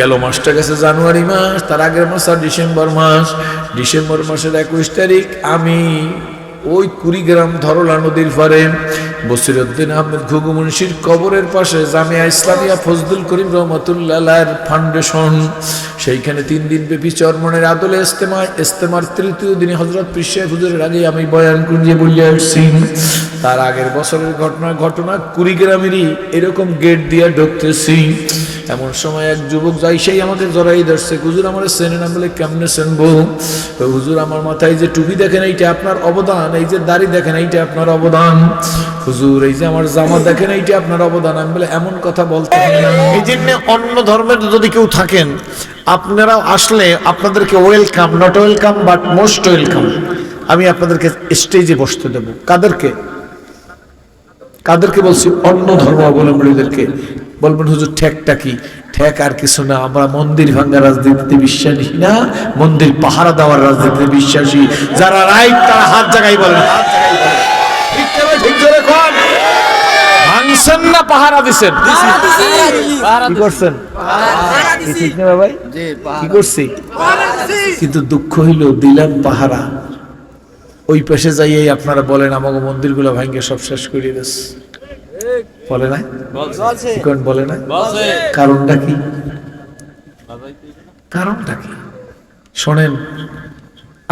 গেল মাসটা গেছে জানুয়ারি মাস, তার আগের মাস আর ডিসেম্বর মাস। ডিসেম্বর মাসের একুশ তারিখ আমি ওই কুড়িগ্রাম ধরলা নদীর পারে বসিরউদ্দিন আহমেদ ঘুঘু মুন্সির কবরের পাশে জামিয়া ইসলামিয়া ফজদুল করিম রহমতুল্লাহ ফাউন্ডেশন। সেইখানে তিন দিন ব্যাপী চরমনের আদলে ইস্তেমা ইস্তেমার তৃতীয় দিনে হজরত পিসে হুজুরের আগে আমি বয়ান কুঞ্জে বলিয়া আসছি। তার আগের বছরের ঘটনা ঘটনা কুড়িগ্রামেরই এরকম গেট দিয়ে ঢুকতেছি। এমন সময় এক যুবক যাই সেই আমাকে জড়াই ধরছে। হুজুর, আমার চেনে না বলে কেমনে চেনবো হুজুর আমার মাথায় যে টুপি দেখেন, এইটা আপনার অবদান। এই যে দাড়ি দেখেন, এইটা আপনার অবদান। হুজুর, এই যে আমার জামা দেখেন, এইটা আপনার অবদান। আমি বলে, এমন কথা বলতে এই জন্য অন্য ধর্মের যদি কেউ থাকেন আপনারা আসলে আপনাদেরকে welcome not welcome but most welcome আমি আপনাদেরকে স্টেজে বসতে দেব। কাদেরকে? কাদেরকে বলছি? অন্য ধর্মাবলম্বীদেরকে। বলবেন হুজুর ঠেকটা কি? ঠেক আর কিছু না আমরা মন্দির ভাঙ্গা রাজনীতিতে বিশ্বাসী না মন্দির পাহারা দেওয়ার রাজনীতিতে বিশ্বাসী। যারা রাইট তারা হাত জায়গায় বলেন ভাঙছেন না পাহারা দিছেন? কি করছেন? ঠিক না ভাই কি করছি? কিন্তু দুঃখ হইল দিলাম পাহারা। ওই পাশে যাইয়ে আপনারা বলেন আমাকে মন্দিরগুলো ভাঙ্গে সব শেষ করিয়ে দিস। বলে না? কোন বলে না? কারণটা কি? কারণটা কি? শোনেন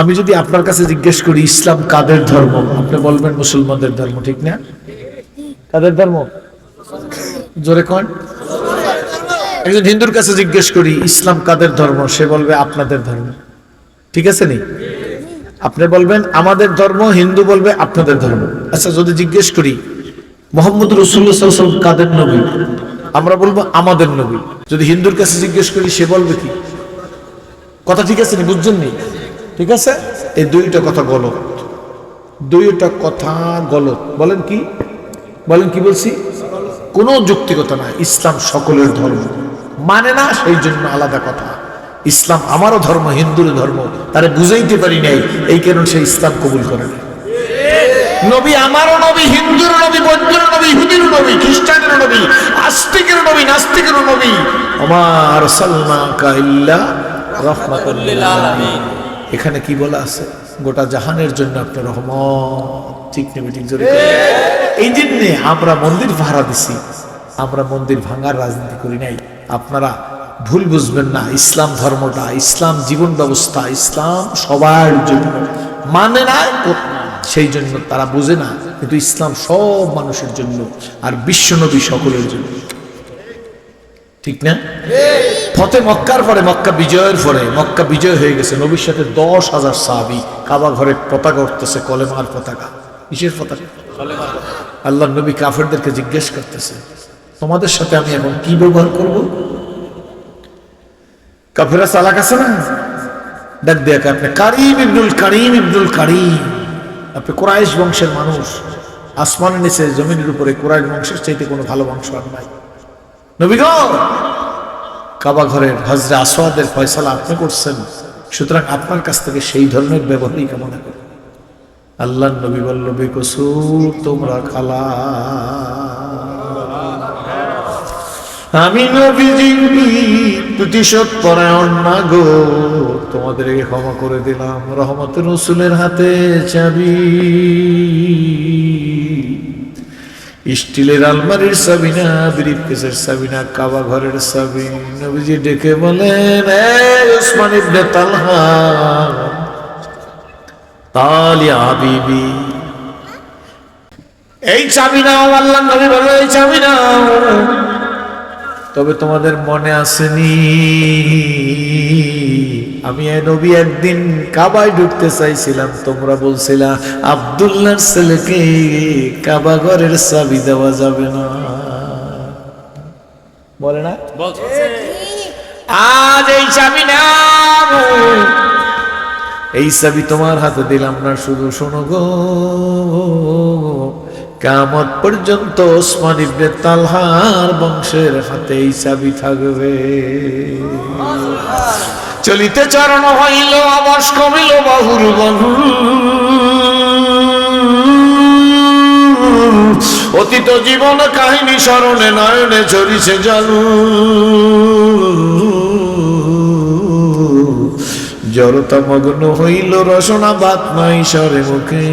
আমি যদি আপনার কাছে জিজ্ঞেস করি ইসলাম কাদের ধর্ম? আপনি বলবেন মুসলমানদের ধর্ম ঠিক না? কাদের ধর্ম? জোরে কন। একজন হিন্দুর কাছে জিজ্ঞেস করি ইসলাম কাদের ধর্ম? সে বলবে আপনাদের ধর্ম। ঠিক আছে নি? আপনি বলবেন আমাদের ধর্ম হিন্দু বলবে আপনাদের ধর্ম। আচ্ছা যদি জিজ্ঞেস করি মোহাম্মদ রসুল্লাহ কাদের নবী? আমরা বলব আমাদের নবী। যদি হিন্দুর কাছে জিজ্ঞেস করি, সে বলবে কি? কথা ঠিক আছে নি? বুঝছেন নি? ঠিক আছে? এই দুইটা কথা গলত। দুইটা কথা গলত। বলেন কি? বলেন কি বলছি? কোনো যুক্তিকতা না ইসলাম সকলের ধর্ম। মানে না, সেই জন্য আলাদা কথা। ইসলাম আমারও ধর্ম হিন্দুর ধর্ম। তারে বুঝাইতে পারি নাই, এই কারণে সে ইসলাম কবুল করে না নবী আমারও নবী, হিন্দুর নবী, বৌদ্ধের নবী ইহুদির নবী, খ্রিস্টানের নবী, আস্তিকের নবী, নাস্তিকের নবী। আমার এখানে কি বলা আছে? গোটা জাহানের জন্য আপনার রহমত। ঠিক নেবে, ঠিক জোরে এই জন্যে আমরা মন্দির ভাড়া দিছি। আমরা মন্দির ভাঙার রাজনীতি করি নাই। আপনারা ভুল বুঝবেন না। ইসলাম ধর্মটা, ইসলাম জীবন ব্যবস্থা, ইসলাম সবার জন্য। মানে না সেই জন্য তারা বুঝে না, কিন্তু ইসলাম সব মানুষের জন্য আর বিশ্বনবী সকলের জন্য। ঠিক না? ফতে মক্কার পরে মক্কা বিজয়ের পরে মক্কা বিজয় হয়ে গেছে, নবীর সাথে দশ হাজার সাহাবি কাবা ঘরে পতাকা উঠতেছে, কলেমার পতাকা। কিসের পতাকা? আল্লাহ নবী কাফেরদেরকে জিজ্ঞেস করতেছে, তোমাদের সাথে আমি এখন কি ব্যবহার করব? কাফেরা চালাক আছে না? ডাক দেখ আপনি কারিম ইবনুল কারিম ইবনুল কারিম। আপনি কোরআশ বংশের মানুষ, আসমানের নিচে জমিনের উপরে কোরআশ বংশের চাইতে কোনো ভালো বংশ আর নাই। নবীগ কাবা ঘরের হজরা আসওয়াদের ফয়সালা আপনি করছেন, সুতরাং আপনার কাছ থেকে সেই ধরনের ব্যবহারই কামনা করি। আল্লাহ নবী বল্লবী কসুর তোমরা খালা। আমি নবীজি প্রতিশোধ পরায়ণ না গো, তোমাদেরকে ক্ষমা করে দিলাম রহমত রসুলের হাতে চাবি। স্টিলের আলমারির সাবিনা ব্রিফ কেসের সাবিনা কাবা ঘরের সাবি নবীজি ডেকে বলেন "এই ওসমান ইবনে তালহা তালিয়া বিবি এই চাবি নাও আল্লাহ নবী বলে, এই চাবি নাও। তবে তোমাদের মনে আসেনি। আমি এ নবী একদিন কাবায় ঢুকতে চাইছিলাম তোমরা বলছিলা আব্দুল্লাহর ছেলেকে কাবা ঘরের চাবি দেওয়া যাবে না। বলে না? আজ এই চাবি নাও এই চাবি তোমার হাতে দিলাম না শুধু শোনো গো। কামত পর্যন্ত ওসমান ইবনে তালহার বংশের হাতে চাবি থাকবে। চলিতে চরণ হইল অবশ কমিল বাহুর বাহু অতীত জীবন কাহিনী স্মরণে নয়নে ঝরিছে জল। জড়তা মগ্ন হইল, রসনা বাত নাই সরে মুখে।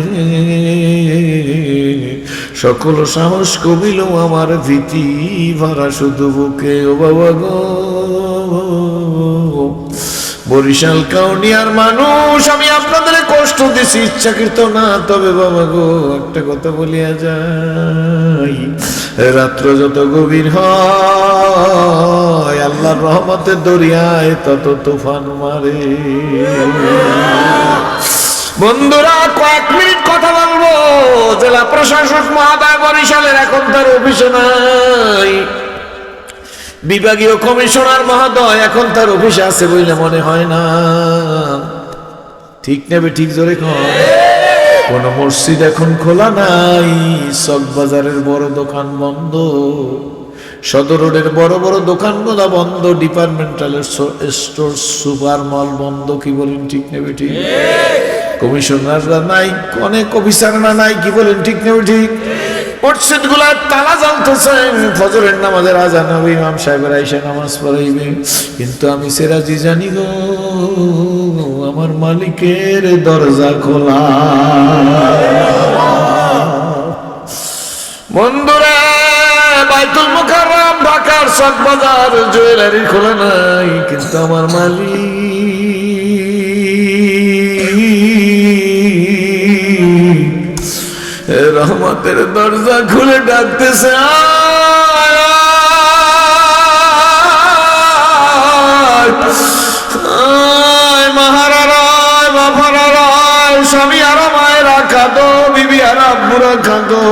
সকল সাহস কমিল আমার ভীতি, ভরা শুধু বুকে। ও বাবা গো। বরিশাল, কাউনিয়ার মানুষ, আমি আপনাদের কষ্ট দিছি, ইচ্ছাকৃত না, তবে বাবা গো, একটা কথা বলিয়া যাই। রাত্র যত গভীর হয়, আল্লাহর রহমতের দরিয়ায় তত তুফান মারে। বন্ধুরা, কয়েক মিনিট কথা বলব। জেলা প্রশাসক মহাদয় বরিশালের এখন তার অফিসে নাই বিভাগীয় কমিশনার মহোদয় এখন তার অফিসে আছে বলে মনে হয় না। ঠিক নেবে, ঠিক জোরে কন কোন মসজিদ এখন খোলা নাই। সব বাজারের বড় দোকান বন্ধ। সদর রোডের বড় বড় দোকানগুলো বন্ধ। ডিপার্টমেন্টাল স্টোর সুপার মল বন্ধ কি বলেন ঠিক নেবে ঠিক। কমিশনাররা নাই অনেক অফিসাররা নাই কি বলেন ঠিক নেবে ঠিক মসজিদগুলার তালা জ্বলতেছেন। ফজরের নামাজের আজান হবে, ইমাম সাহেবের আইসা নামাজ পড়াইবে। কিন্তু আমি সেরাজি জানি গো, আমার মালিকের দরজা খোলা। বন্ধুরা, বাইতুল মুকাররম, ঢাকার সব বাজার জুয়েলারি খোলা নাই, কিন্তু আমার মালিক রহমতের দরজা খুলে ডাকতেছে স্বামী আর মায়েরা খাদো বিবি আর আব্বুরা খাদো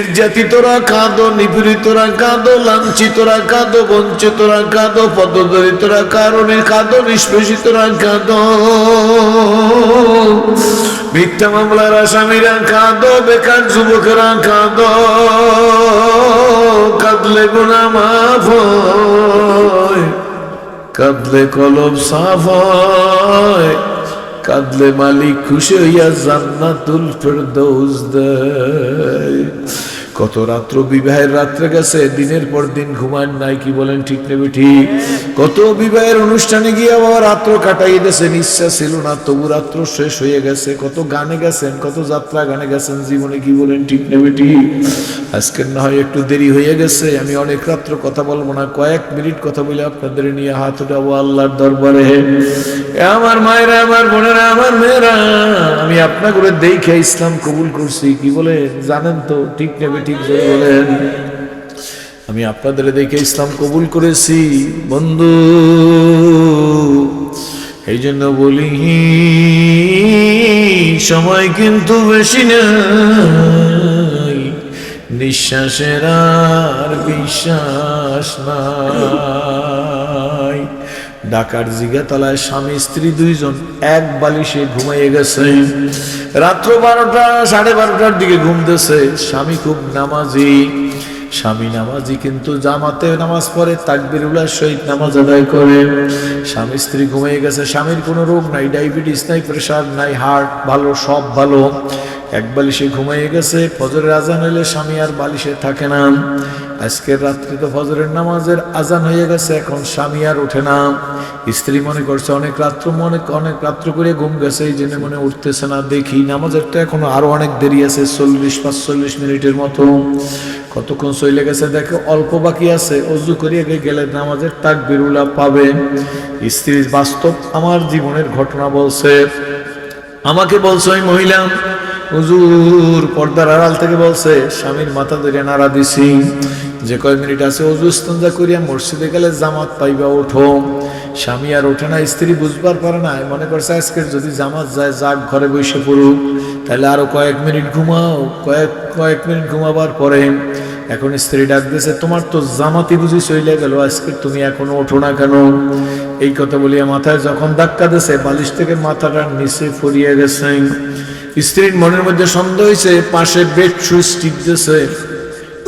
নির্যাতিতরা কাঁদো নিপীড়িতরা কাঁদো লাঞ্ছিতরা কাঁদো বঞ্চিতরা কাঁদো পদদরিতরা কারণে কাঁদো নিষ্পেষিতরা কাঁদো। মিথ্যা মামলার আসামিরা কাঁদো, বেকার যুবকরা কাঁদো। কাঁদলে গুণা মাফ কাঁদলে কলব সাফ কাঁদলে মালিক খুশি হইয়া জান্নাতুল ফেরদৌস দেয়। কত রাত্র বিবাহের রাত্রে গেছে, দিনের পর দিন ঘুমান নাই কি বলেন ঠিক নেবে ঠিক কত বিবাহের অনুষ্ঠানে গিয়ে আবার রাত্র কাটাই গেছেন ইচ্ছা ছিল না, তবু রাত্র শেষ হয়ে গেছে। কত গানে গেছেন, কত যাত্রা গানে গেছেন, জীবনে কি বলেন ঠিক নেবে ঠিক আজকের না হয় একটু দেরি হয়ে গেছে, আমি অনেক রাত্র কথা বলব না, কয়েক মিনিট কথা বলে আপনাদের নিয়ে হাত উঠাবো আল্লাহর দরবারে। আমার মায়েরা, আমার বোনেরা, আমার মেয়েরা, আমি আপনাকে দেখে ইসলাম কবুল করছি, কি বলে জানেন তো, ঠিক নেবে ঠিক যদি বলেন। আমি আপনাদের দেখে ইসলাম কবুল করেছি, বন্ধু। এই জন্য বলি, সময় কিন্তু বেশি নাই, নিঃশ্বাসের আর বিশ্বাস নাই। ঢাকার জিগাতলায় স্বামী, স্ত্রী দুইজন, এক বালিশে ঘুমাইয়ে গেছে। রাত্র বারোটা, সাড়ে বারোটার দিকে ঘুমতেছে স্বামী খুব নামাজি। স্বামী নামাজি কিন্তু জামাতে নামাজ পড়ে তাকবিরুল্লাহ সহিত নামাজ আদায় করে। স্বামী, স্ত্রী ঘুমিয়ে গেছে। স্বামীর কোনো রোগ নাই, ডায়াবেটিস নাই, প্রেশার নাই, হার্ট ভালো, সব ভালো। এক বালিশে ঘুমাইয়ে গেছে, ফজরের আজান হলে স্বামী আর বালিশে থাকে না। আজকের রাত্রে তো ফজরের নামাজের আজান হয়ে গেছে, এখন স্বামী আর ওঠে না। স্ত্রী মনে করছে, অনেক রাত্র মনে, অনেক রাত্র করে ঘুম গেছে, এই জন্য মনে উঠতেছে না, দেখি। নামাজের তো এখনও আরও অনেক দেরি আছে, চল্লিশ, পাঁচচল্লিশ মিনিটের মতো। কতক্ষণ চলে গেছে, দেখে অল্প বাকি আছে। অজু করিয়ে গেলে নামাজের তাক বিরুলা পাবে। স্ত্রীর বাস্তব আমার জীবনের ঘটনা বলছে। আমাকে বলছে, ওই মহিলা হুজুর পর্দার আড়াল থেকে বলছে, স্বামীর মাথা ধরে নাড়া দিছি। যে কয় মিনিট আছে, অজু স্তঞ্জা করিয়া মসজিদে গেলে জামাত পাইবা, ওঠো। স্বামী আর ওঠে না, স্ত্রী বুঝবার পারে না। মনে করছে, আজকের যদি জামাত যায়, যাক, ঘরে বসে পড়ুক। তাহলে আরও কয়েক মিনিট ঘুমাও। কয়েক কয়েক মিনিট ঘুমাবার পরে এখন স্ত্রী ডাক দিয়েছে তোমার তো জামাতি বুঝি চলে গেল, আজকে তুমি এখনও ওঠো না কেন? এই কথা বলিয়া মাথায় যখন ধাক্কা দিয়েছে বালিশ থেকে মাথাটা নিচে ফুরিয়ে গেছে। স্ত্রীর মনের মধ্যে সন্দেহ হয়েছে, পাশে বেড সুইচ টিপ দিয়েছে।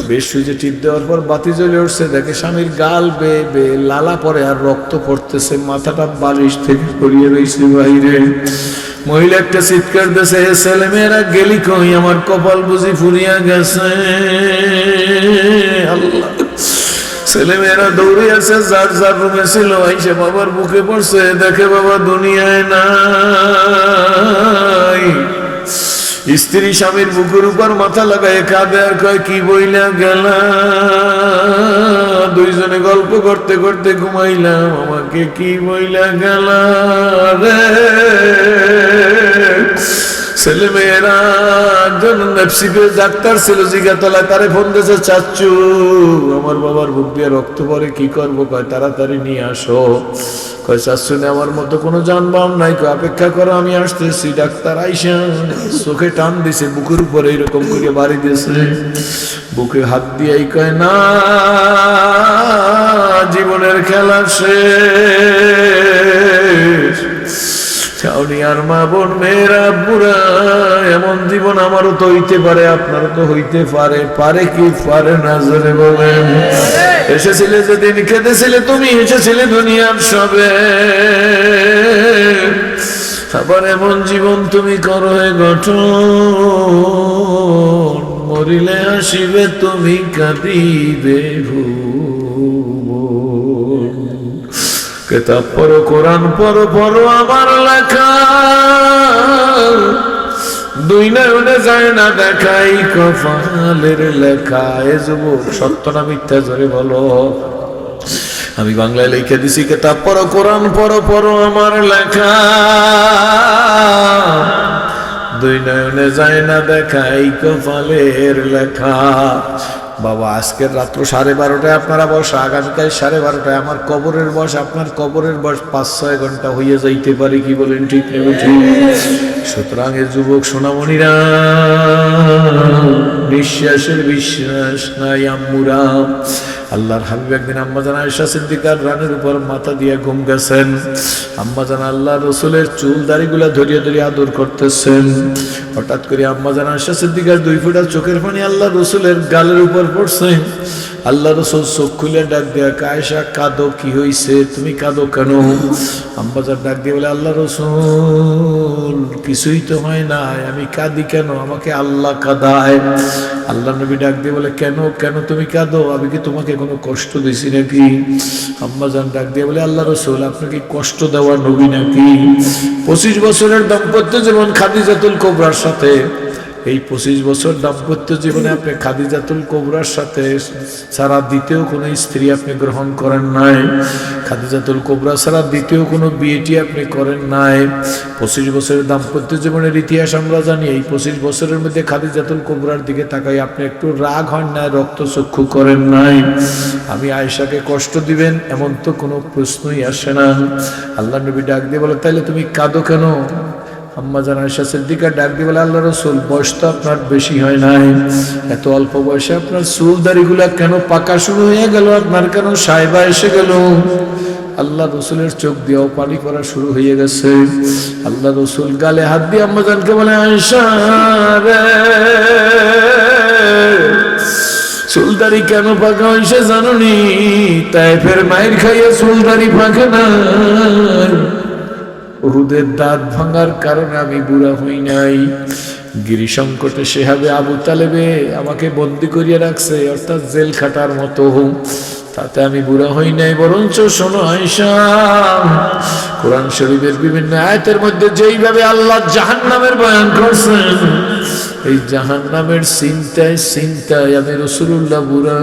বেড সুইচে টিপ দেওয়ার পর বাতি জ্বলে উঠছে, দেখে স্বামীর গাল বে বে লালা পরে আর রক্ত পড়তেছে, মাথাটা বালিশ থেকে সরিয়ে রয়েছে বাইরে মহিলা একটা চিৎকার দিয়েছে "হে ছেলে মেয়েরা গেলি কই? আমার কপাল বুঝি ফুরিয়া গেছে। আল্লাহ। ছেলেমেয়েরা দৌড়ে আছে যার যার রুমে ছিল, আইসে বাবার বুকে পড়ছে, দেখে বাবা দুনিয়ায় নাই। স্ত্রী স্বামীর বুকের উপর মাথা লাগায় কাঁদে আর কয়, কি বইলা গেল দুইজনে গল্প করতে করতে ঘুমাইলাম। আমাকে কি বইলা গেল রে? ছেলে মেয়েরা একজন নেপসিপে ডাক্তার ছিল জিগাতলায় তারে ফোন দিয়েছে চাচ্চু আমার বাবার বুক দিয়ে রক্ত পরে কি করব? কয়, তাড়াতাড়ি নিয়ে আসো। কয় চাচ্ছু নে, আমার মতো কোনো যানবাহন নাই, কয়, অপেক্ষা করো, আমি আসতেছি। ডাক্তার আইসা চোখে টান দিছে, বুকের উপরে এরকম করে বাড়ি দিয়েছে। বুকে হাত দিয়ে কয়, না, জীবনের খেলা শেষ। চাউনিয়ার মা বোন মেয়েরা, বুড়া, এমন জীবন আমারও তো হইতে পারে, আপনারও তো হইতে পারে পারে কি, পারে না, জোরে বলেন। এসেছিলে যেদিন কেঁদেছিলে তুমি, এসেছিলে দুনিয়ার সবে। আবার এমন জীবন তুমি করো গঠন, মরিলে আসিবে তুমি কাঁদিবে ভুবন কেতাব পড়ো, কোরআন পড়ো পড়ো আমার লেখা। দুই নয়নে যায় না দেখাই কপালের লেখা। এ যুবক, সত্য না মিথ্যা জোরে বলো। আমি বাংলায় লিখে দিছি, কেতাব পড়ো, কোরআন পড়ো পড়ো আমার লেখা। দুই নয়নে যায় না দেখাই কপালের লেখা। বাবা, আজকের রাত্র সাড়ে বারোটায় আপনারা বসা, আগামীকাল সাড়ে বারোটায় আমার কবরের বস, আপনার কবরের বস পাঁচ ছয় ঘণ্টা হইয়া যাইতে পারে কি বলেন ঠিক সুতরাং এ যুবক সোনামণিরা, নিঃশ্বাসের বিশ্বাস নাই আম্মুরা। আল্লাহর হাবিব একদিন আম্মা জানা আয়সা সিদ্দিকার রানের উপর মাথা দিয়ে ঘুম গেছেন। আম্মা জানা আল্লাহ রসুলের চুল দাড়িগুলা ধরিয়ে ধরিয়ে আদর করতেছেন। হঠাৎ করে আম্মা জানা আয়সা সিদ্দিকার দুই ফুটা চোখের পানি আল্লাহ রসুলের গালের উপর পড়ছে। আল্লাহ রসুল চোখ খুলে ডাক দেয়া কায়সা কাঁদো, কি হইছে? তুমি কাঁদো কেন? আম্বাজার ডাক দিয়ে বলে, আল্লাহ রসুল, কিছুই তো হয় না আমি কাঁদি কেন? আমাকে আল্লাহ কাঁদায়। আল্লাহ নবী ডাক দিয়ে বলে, কেন কেন তুমি কাঁদো? আমি কি তোমাকে কোনো কষ্ট দিছি নাকি? আম্মাজান ডাক দিয়ে বলে, আল্লাহ রসুল, আপনাকে কষ্ট দেওয়া নবী নাকি? পঁচিশ বছরের দাম্পত্য জীবন খাদিজাতুল কোবরার সাথে এই পঁচিশ বছর দাম্পত্য জীবনে আপনি খাদিজাতুল কোবরার সাথে ছাড়া দ্বিতীয় কোনো স্ত্রী আপনি গ্রহণ করেন নাই। খাদিজাতুল কোবরা ছাড়া দ্বিতীয় কোনো বিয়েটি আপনি করেন নাই। পঁচিশ বছরের দাম্পত্য জীবনের ইতিহাস আমরা জানি, এই পঁচিশ বছরের মধ্যে খাদিজাতুল কোবরার দিকে তাকাই আপনি একটু রাগ হন নাই রক্তচক্ষু করেন নাই। আমি আয়েশাকে কষ্ট দিবেন, এমন তো কোনো প্রশ্নই আসে না। আল্লাহ নবী ডাক দিয়ে বলে, তাইলে তুমি কাঁদো কেন? আম্মা জান আয়সা সিদ্দিকা ডাক দিয়ে বলে আল্লাহ রসুল, বয়স তো আপনার বেশি হয় নাই। এত অল্প বয়সে আপনার চুল দাড়িগুলা কেন পাকা শুরু হয়ে গেল? আপনার কেন সাইবা এসে গেল? আল্লাহ রসুলের চোখ দিয়েও পানি করা শুরু হয়ে গেছে। আল্লাহ রসুল গালে হাত দিয়ে আম্মা জানকে বলে আয়সা চুলদারি কেন পাকা হয়েছে জানুনি? তাই ফের মায়ের খাইয়ে চুলদারি পাকে না ওহুদের দাঁত ভাঙার কারণে আমি বুড়া হই নাই। গিরি সংকটে সেভাবে আবু তালেবে আমাকে বন্দি করিয়া রাখছে, অর্থাৎ জেল খাটার মতো। তাতে আমি বুড়া হই নাই, বরঞ্চ শোনো কোরআন শরীফের বিভিন্ন আয়তের মধ্যে যেইভাবে আল্লাহ জাহান নামের বয়ান করছেন, এই জাহান নামের চিন্তায় চিন্তায় আমি রসুল্লাহ বুড়া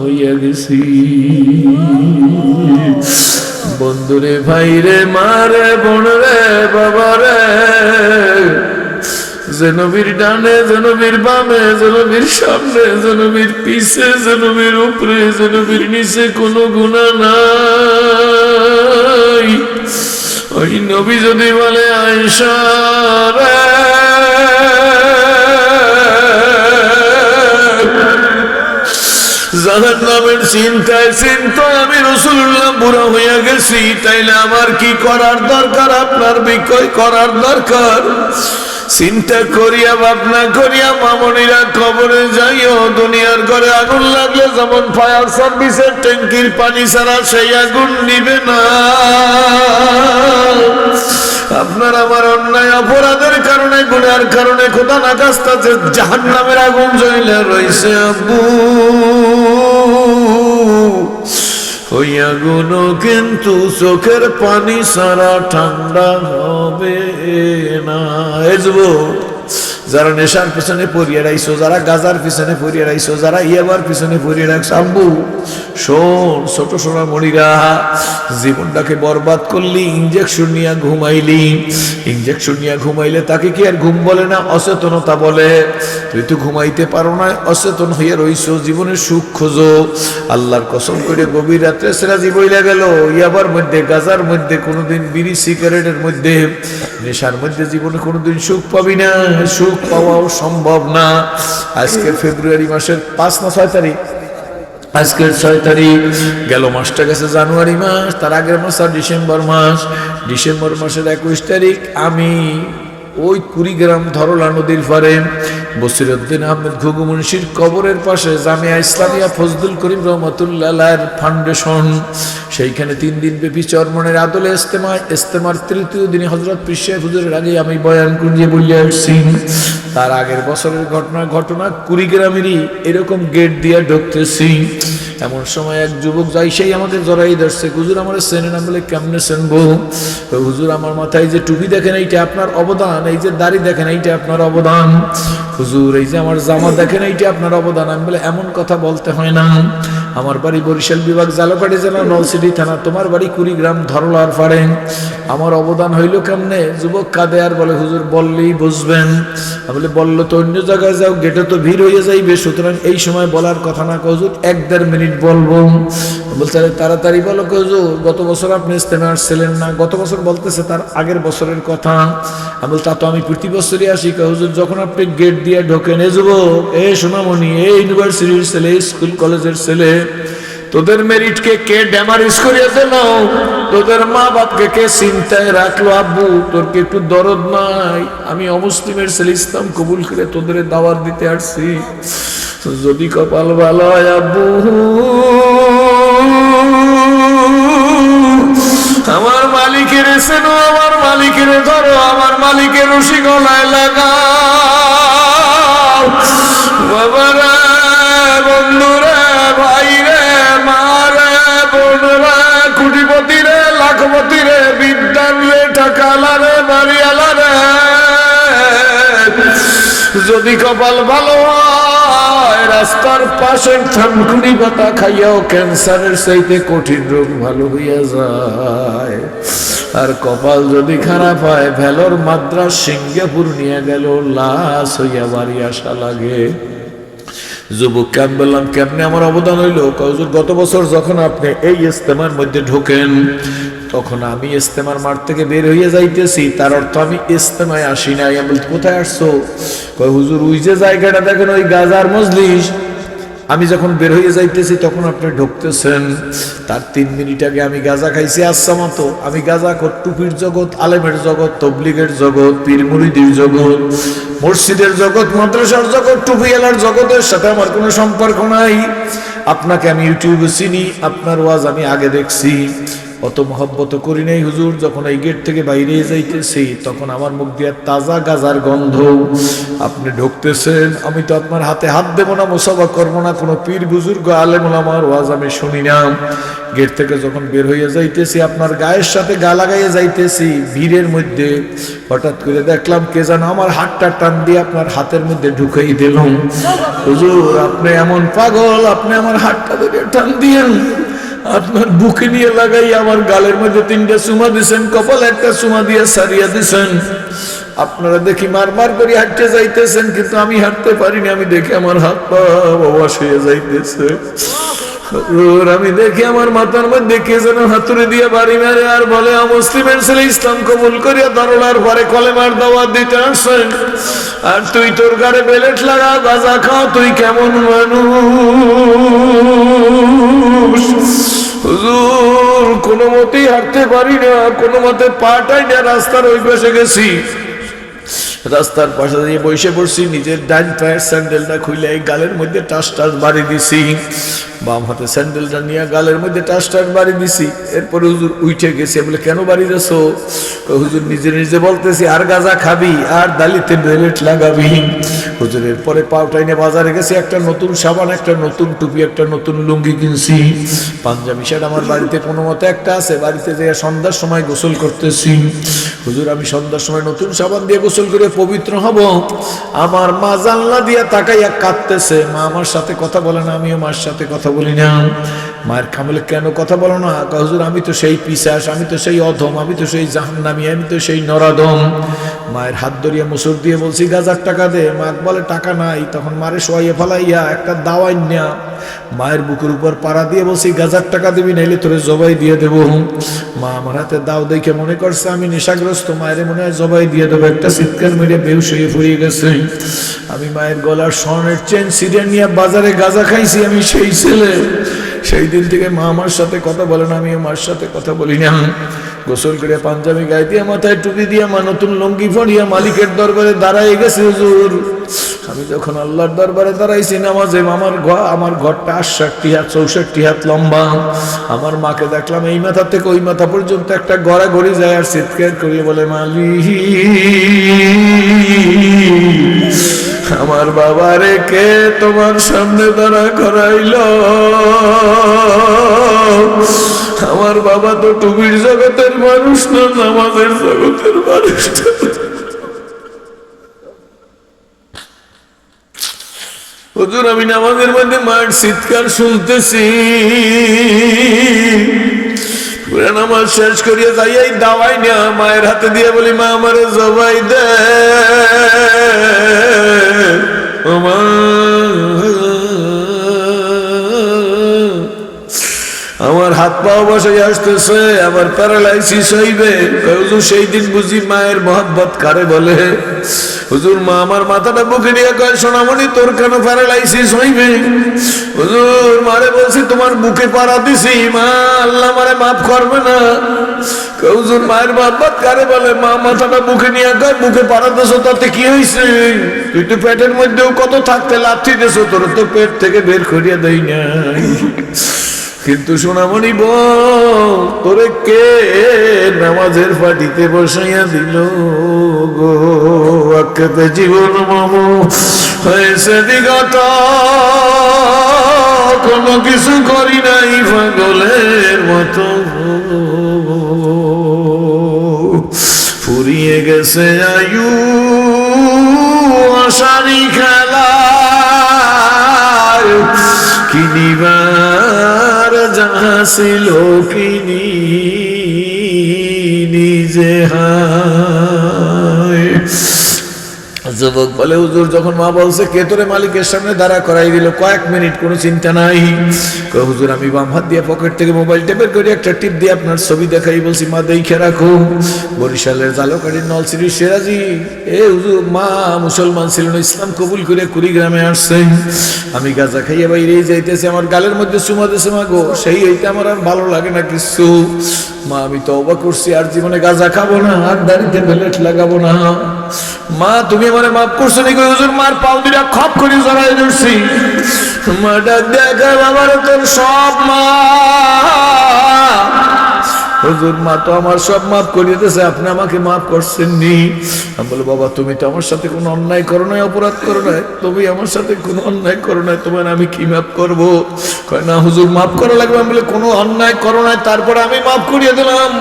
হইয়া গেছি। বন্ধুরে ভাইরে, মারে বাবা রে জেনবীর ডানে, জেনবীর বামে, জেনবীর সামনে, জেনবীর পিছে, জেনবীর উপরে, জেনবীর নিচে কোনো গুণা নাই। ওই নবী যদি বলে আয়সা জাহান নামের চিন্তায় চিন্তায় আমি রসুল্লাহ বুড়া হইয়া গেছি। তাইলে আমার কি করার দরকার? আপনার বিকয় করার দরকার। চিন্তা করিয়া ভাবনা করিয়া মামনিরা কবরে যাইও। দুনিয়ার ঘরে আগুন লাগলে যেমন ফায়ার সার্ভিসের ট্যাঙ্কির পানি ছাড়া সেই আগুন নিবে না। আপনার আমার অন্যায় অপরাধের কারণে গুণার কারণে খোদা না কাস্তাছে জাহান নামের আগুন জইলে রয়েছে আব্বু। ওই কিন্তু চোখের পানি সারা ঠান্ডা হবে না। এজব যারা নেশার পিছনে পড়িয়ে রাইছো, যারা গাজার পিছনে পড়িয়ে রাইছো, যারা ইয়াবার পিছনে পড়িয়ে রাখছো আব্বু শোন, ছোট সোনা মরিরা জীবনটাকে বরবাদ করলি ইঞ্জেকশন নিয়ে ঘুমাইলি। ইঞ্জেকশন নিয়ে ঘুমাইলে তাকে কি আর ঘুম বলে না? অচেতনতা বলে। তুই তো ঘুমাইতে পারো না অচেতন হইয়া রইছো, জীবনের সুখ খোঁজো। আল্লাহর কসম করে গভীর রাত্রে সেরা জীবইলা গেল, ইয়াবার মধ্যে, গাজার মধ্যে, কোনোদিন বিড়ি সিগারেটের মধ্যে, নেশার মধ্যে জীবনে কোনোদিন সুখ পাবি না, সুখ পাওয়াও সম্ভব না। আজকে ফেব্রুয়ারি মাসের পাঁচ না ছয় তারিখ। আজকের ছয় তারিখ। গেল মাসটা গেছে জানুয়ারি মাস, তার আগের মাস আর ডিসেম্বর মাস। ডিসেম্বর মাসের একুশ তারিখ আমি ওই কুড়িগ্রাম ধরলা নদীর পারে বসিরউদ্দিন আহমেদ ঘুঘু মুন্সির কবরের পাশে জামিয়া ইসলামিয়া ফজদুল করিম রহমতুল্লাহ ফাউন্ডেশন। সেইখানে তিন দিন ব্যাপী চরমনের আদলে ইস্তেমা ইস্তেমার তৃতীয় দিনে হজরত পিসে হুজুরের আগে আমি বয়ান কুঞ্জে বলিয়া আসছি। তার আগের বছরের ঘটনা ঘটনা কুড়িগ্রামেরই এরকম গেট দিয়ে ঢুকতেছি। এমন সময় এক যুবক যাই সেই আমাকে জড়াই ধরছে। হুজুর আমার সেনে না বলে কেমনে সেন তো হুজুর আমার মাথায় যে টুপি দেখেন, এইটা আপনার অবদান। এই যে দাড়ি দেখেন, এইটা আপনার অবদান। হুজুর, এই যে আমার জামা দেখেন, এইটা আপনার অবদান। আমি বলে, এমন কথা বলতে হয় না। আমার বাড়ি বরিশাল বিভাগ জালকাটি জেলা নলসিটি থানা। তোমার বাড়ি কুড়িগ্রাম ধরলার পারে আমার অবদান হইল কেমনে? যুবক কাঁদে আর বলে হুজুর বললেই বুঝবেন। বলে বলল তো অন্য জায়গায় যাও গেটে তো ভিড় হয়ে যাইবে। সুতরাং এই সময় বলার কথা না। হুজুর এক দেড় মিনিট বলব। বলছে তাড়াতাড়ি বলো হুজুর গত বছর আপনি ইস্তেমে আসছিলেন না? গত বছর বলতেছে তার আগের বছরের কথা। আমি তা তো আমি প্রতি বছরই আসি। কই, হুজুর যখন আপনি গেট দিয়ে ঢোকেন এ যুবক এ সোনামণি এ ইউনিভার্সিটির ছেলে স্কুল কলেজের ছেলে তোদের মেরিটকে কে ড্যামারিজ করিয়া দিল? তোদের মা বাপকে কে চিন্তায় রাখল? আব্বু, তোর কি একটু দরদ নাই? আমি অমুসলিমের ছেলে ইসলাম কবুল করে তোদের দাওয়াত দিতে আসছি। যদি কপাল ভালো হয়, আব্বু। আমার মালিকের সেনো, আমার মালিকের ধরো আমার মালিকের রশি গলায় লাগাও। বাবারা, বন্ধুরা ভাই রে কুটিপতি রে, লাখপতি রে, বিদ্যান রে টাকালা রে বাড়িয়ালা রে। যদি কপাল ভালো হয়, রাস্তার পাশের থানকুনি পাতা খাইয়াও ক্যান্সারের চাইতে কঠিন রোগ ভালো হইয়া যায়। আর কপাল যদি খারাপ হয়, ভেলোর মাদ্রাস সিঙ্গাপুর নিয়ে গেল লাশ হইয়া বাড়ি আসা লাগে। যুবক আমি বললাম কেমনে আমার অবদান হইল? কজুর গত বছর যখন আপনি এই ইস্তেমার মধ্যে ঢোকেন তখন আমি ইস্তেমার মাঠ থেকে বের হইয়া যাইতেছি। তার অর্থ আমি ইস্তেমায় আসি নাই। আমি বলছি, কোথায় আসছো? কয় হুজুর ওই যে জায়গাটা দেখেন ওই গাজার মজলিস। আমি যখন বের হয়ে যাইতেছি, তখন আপনি ঢুকতেছেন। তার তিন মিনিট আগে আমি গাজা খাইছি। আসছা মতো, আমি গাজা কর টুপির জগৎ, আলেমের জগৎ, তবলিগের জগৎ পীরমুরিদির জগৎ, মসজিদের জগৎ, মাদ্রাসার জগৎ, টুপি এলার জগতের সাথে আমার কোনো সম্পর্ক নাই। আপনাকে আমি ইউটিউবে চিনি, আপনার ওয়াজ আমি আগে দেখছি। অত মহব্বত করি নাই হুজুর, যখন এই গেট থেকে বাইরে যাইতেছি, তখন আমার মুখ দিয়ে তাজা গাজার গন্ধ। আপনি ঢুকতেছেন, আমি তো আপনার হাতে হাত দেবো না, মোসাফা করব না, কোনো পীর বুজুর্গ আলেমুল আমার ওয়াজ আমি শুনি না। গেট থেকে যখন বের হয়ে যাইতেছি, আপনার গায়ের সাথে গা লাগাইয়ে যাইতেছি, ভিড়ের মধ্যে। হঠাৎ করে দেখলাম কে যেন আমার হাতটা টান দিয়ে আপনার হাতের মধ্যে ঢুকাই দিলাম হুজুর, আপনি এমন পাগল, আপনি আমার হাতটা ধরে টান দিয়েন। আপনার বুকে নিয়ে লাগাই, আমার গালের মধ্যে তিনটা চুমা দিছেন, কপাল একটা চুমা দিয়ে সারিয়া দিছেন। আপনারা দেখি মারমার করে হাঁটতে যাইতেছেন, কিন্তু আমি হাঁটতে পারিনি, আমি দেখি আমার হাত পা অবাস হয়ে যাইতেছে। হুজুর, আমি দেখি আমার মাথার মধ্যে কে যেন হাতুড়ে দিয়ে বাড়ি মারে আর বলে মুসলিমের ছেলে ইসলাম কবুল করিয়া দরলার পরে কলেমার দাওয়াত দিতে আসছেন। আর তুই তোর গাড়ে বেলেট লাগা গাজা খাও তুই কেমন মানুষ? হুজুর কোনো মতেই হাঁটতে পারি না কোনো মতে পাটাই না রাস্তার ওই পাশে গেছি। রাস্তার পাশে দিয়ে বসে পড়ছি নিজের ডাইন পায়ের স্যান্ডেলটা খুলে এই গালের মধ্যে টাস টাস বাড়ি দিছি। বাম হাতে স্যান্ডেলটা নিয়ে গালের মধ্যে টাস টাস বাড়ি দিছি। এরপরে হুজুর উঠে গেছে বলে কেন বাড়ি কই, হুজুর নিজে নিজে বলতেছি আর গাজা খাবি আর দালিতে বেলেট লাগাবি। হুজুরের পরে পাউটাইনে বাজারে গেছে একটা নতুন সাবান একটা নতুন টুপি একটা নতুন লুঙ্গি কিনছি। পাঞ্জাবি শার্ট আমার বাড়িতে কোনো মতে একটা আছে বাড়িতে যে সন্ধ্যার সময় গোসল করতেছি। হুজুর আমি সন্ধ্যার সময় নতুন সাবান দিয়ে গোসল করে পবিত্র হব। আমার মা জানলা দিয়ে তাকাইয়া কাঁদতেছে। মা আমার সাথে কথা বলে না, আমিও মার সাথে কথা বলি না। মায়ের খামলে কেন কথা বলো না? হুজুর, আমি তো সেই পিসাস, আমি তো সেই অধম, আমি তো সেই জাহান্নামি, আমি তো সেই নরাদম মায়ের হাত ধরিয়া মুসুর দিয়ে বলছি গাজার টাকা দে। মা বলে, টাকা নাই। তখন মারে শোয়াইয়া ফেলাইয়া একটা দাওয়াই নেয়া মায়ের বুকের উপর পাড়া দিয়ে বলছি গাজার টাকা দিবি, নাইলে তোরে জবাই দিয়ে দেবো। মা আমার হাতে দাও দেখে মনে করছে, আমি নেশাগ্রস্ত। মায়ের মনে হয় জবাই দিয়ে দেবো, একটা চিৎকার মেরে বেউস হয়ে ফুরিয়ে গেছে। আমি মায়ের গলার স্বর্ণের চেন সিরিয়া নিয়ে বাজারে গাজা খাইছি আমি সেই ছেলে। সেই দিন থেকে মা আমার সাথে কথা বলে না, আমি মার সাথে কথা বলি না। গোসল করে পাঞ্জাবি গায়ে দিয়ে মাথায় টুপি দিয়ে মা নতুন লঙ্গি ফড়িয়া মালিকের দরবারে দাঁড়াই গেছে হুজুর। আমি যখন আল্লাহর দরবারে দাঁড়াইছি, নামাজে আমার ঘর আমার ঘরটা আটষট্টি হাত, চৌষট্টি হাত লম্বা। আমার মাকে দেখলাম এই মাথা থেকে ওই মাথা পর্যন্ত একটা গড়া গড়ি যায় আর চিৎকার করিয়ে বলে মালি আমার বাবারে কে তোমার সামনে দাঁড়া করাইল? আমার বাবা তো টুবির জগতের মানুষ না, নামাজের জগতের মানুষ হুজুর, আমি নামাজের মধ্যে মায়ের চিৎকার শুনতেছি। নামাজ শেষ করিয়া যাই এই দাওয়াই না মায়ের হাতে দিয়ে বলি, মা, আমারে জবাই দে। আমার পাও বসে আসতেছে আমার প্যারালাইসিস হইবে। হুজুর, সেই দিন বুঝি মায়ের মহব্বত কারে বলে? হুজুর, মা আমার মাথাটা বুকে নিয়ে কয়, সোনামণি, তোর কেন প্যারালাইসিস হইবে? হুজুর, মারে বলছি, তোমার বুকে পাড়া দিছি। মা, আল্লাহ মারে মাফ করবে না। হুজুর, মায়ের মহব্বত কারে বলে? মা, মাথাটা বুকে নিয়ে কয়, বুকে পাড়া দেছো, তাতে কি হয়েছে তুই তো পেটের মধ্যেও কত থাকতে লাথি দেছো, তোর তো পেট থেকে বের করিয়া দেই নাই। কিন্তু সোনামণি বল, তোরে কে নামাজের পাটিতে বসাইয়া দিল গো? আক্ষেপে জীবন মম, হয়েছে বিগত, কোনো কিছু করি নাই পাগলের মতো। ফুরিয়ে গেছে আয়ু, আশারি খেলা কিনিবার যাহা ছিল কিনি নিজে হায় যুবক বলে, হুজুর, যখন মা বলছে, কে তোরে মালিকের সামনে দাঁড়া করাই দিল? কয়েক মিনিট কোনো চিন্তা নাই। হুজুর, আমি বাম হাত দিয়ে পকেট থেকে মোবাইল টেপের করে একটা টিপ দিয়ে আপনার ছবি দেখাই, বলছি, মা, দেখে রাখো, বরিশালের জালকাঠির নলসিরি সেরাজি। এ হুজুর, মা, মুসলমান ছিল না, ইসলাম কবুল করে কুড়িগ্রামে আসছে। আমি গাজা খাইয়ে বাইরে যাইতেছি, আমার গালের মধ্যে চুমা দিয়েছে মা গো, সেই হইতে আমার আর ভালো লাগে না কিছু। মা, আমি তো অবাক করছি, আর জীবনে গাঁজা খাব না, আর দাড়িতে বেলেট লাগাবো না। মা, তুমি আমার মাফ করছ নাকি? হুজুর, মার পাও দিয়া খপ করে জড়াই ধরছি। মা ডাক দেখা বাবার তোর সব মা। হুজুর, মা তো আমার সব মাফ করিয়ে দিয়েছে, আপনি আমাকে মাফ করছেন নি আমি বলে বাবা, তুমি তো আমার সাথে কোনো অন্যায় করো নাই, অপরাধ করো নাই, তুমি আমার সাথে কোনো অন্যায় করো নাই তোমার আমি কি মাফ করব? কয়, না, হুজুর, মাফ করা লাগবে। আমি বলে কোনো অন্যায় করো নাই, তারপরে আমি মাফ করিয়ে দিলাম।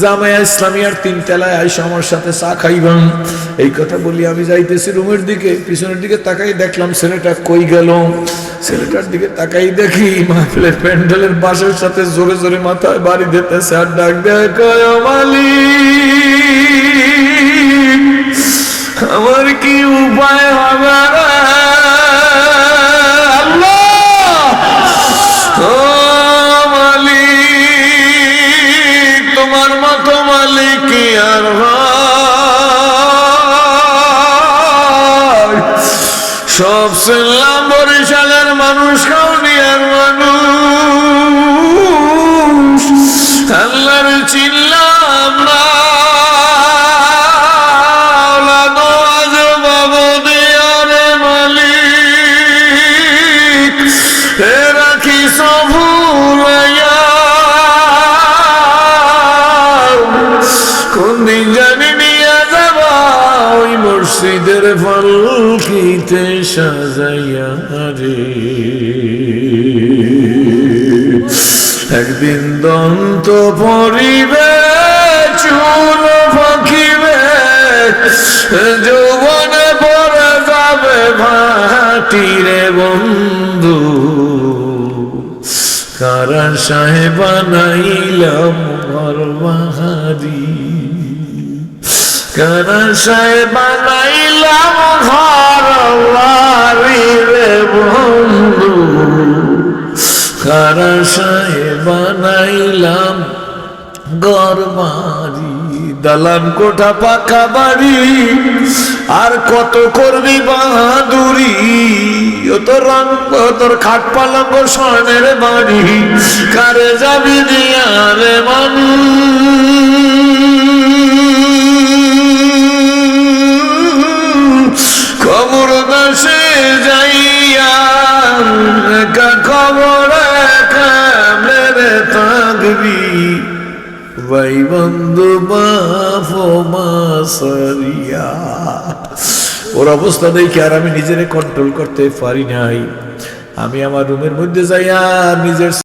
জামায়া ইসলামিয়ার আমার সাথে চা খাইবাম এই কথা বলি, আমি যাইতেছি রুমের দিকে, পিছনের দিকে তাকাই দেখলাম ছেলেটা কই গেল ছেলেটার দিকে তাকাই দেখি, মাহফিলের প্যান্ডেলের বাসের সাথে জোরে জোরে মাথায় বাড়ি দিতেছে আর ডাক দেয় আমার কি উপায় হবে? হয়? সব শুনলাম বরিশালের মানুষ কাউনিয়ার মানুষ আল্লাহর চিনলাম না একদিন দন্ত পরিবে চুল ফাঁকিবে যৌবনে পরে যাবে ভাটিরে বন্ধু। কারা সাহেব বানাইলাম ঘর বাহারি। কারা সাহেব বানাইলাম ঘর বাড়ি সাহেব বানাইলাম বাড়ি, দালান কোঠা, পাকা বাড়ি, আর কত করবি বাহাদুরি? ও তোর রঙ তোর খাট পালঙ্গ স্বর্ণের বাড়ি কারে যাবি দিয়া রে মানু খবর দাসে যাইয়া খবর থাকবি ভাই বন্ধু বাপ মাসারিয়া ওর অবস্থা দেখে আর আমি নিজেরে কন্ট্রোল করতে পারি নাই। আমি আমার রুমের মধ্যে যাইয়া নিজের